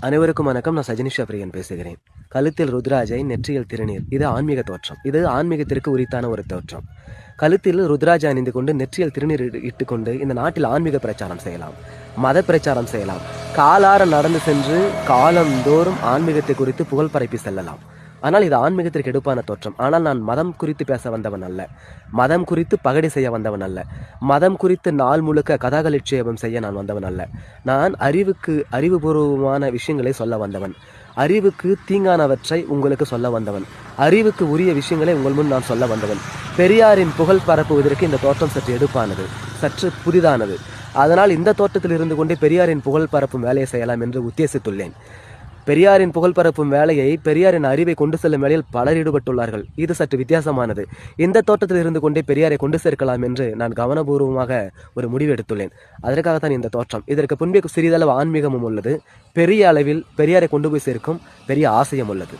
அனைவருக்கும் வணக்கம். நான் சஜினிஷ் அப்ரியன் பேசுகிறேன். கழுத்தில் ருத்ராஜை நெற்றியில் திருநீர். இது ஆன்மீக தோற்றம். இது ஆன்மீகத்திற்கு உரித்தான ஒரு தோற்றம். கழுத்தில் ருத்ராஜா அணிந்து கொண்டு நெற்றியில் திருநீர் இட்டுக்கொண்டு இந்த நாட்டில் ஆன்மீக பிரச்சாரம் செய்யலாம். மத பிரச்சாரம் செய்யலாம். காலார நடந்து சென்று காலந்தோறும் ஆன்மீகத்தை குறித்து புகழ் பரப்பி செல்லலாம். ஆனால் இது ஆன்மீகத்திற்கு எடுப்பான தோற்றம். ஆனால் நான் மதம் குறித்து பேச வந்தவன் அல்ல. மதம் குறித்து பகடி செய்ய வந்தவன் அல்ல. மதம் குறித்து நாள் முழுக்க கதாகலிட்சேபம் செய்ய நான் வந்தவன் அல்ல. நான் அறிவுக்கு அறிவுபூர்வமான விஷயங்களை சொல்ல வந்தவன். அறிவுக்கு தீங்கானவற்றை உங்களுக்கு சொல்ல வந்தவன். அறிவுக்கு உரிய விஷயங்களை உங்கள் முன் நான் சொல்ல வந்தவன். பெரியாரின் புகழ் பரப்புவதற்கு இந்த தோற்றம் சற்று எடுப்பானது சற்று புதிதானது. அதனால் இந்த தோட்டத்தில் இருந்து கொண்டே பெரியாரின் புகழ் பரப்பும் வேலையை செய்யலாம் என்று உத்தேசித்துள்ளேன். பெரியாரின் புகழ் பரப்பும் வேலையை பெரியாரின் அறிவை கொண்டு செல்லும் வேலையில் பலர் ஈடுபட்டுள்ளார்கள். இது சற்று வித்தியாசமானது. இந்த தோட்டத்தில் இருந்து கொண்டே பெரியாரை கொண்டு சேர்க்கலாம் என்று நான் கவனபூர்வமாக ஒரு முடிவு எடுத்துள்ளேன். அதற்காகத்தான் இந்த தோற்றம். இதற்கு முன்பே சிறிதளவு ஆன்மீகமும் உள்ளது. பெரிய அளவில் பெரியாரை கொண்டு போய் சேர்க்கும் பெரிய ஆசையும் உள்ளது.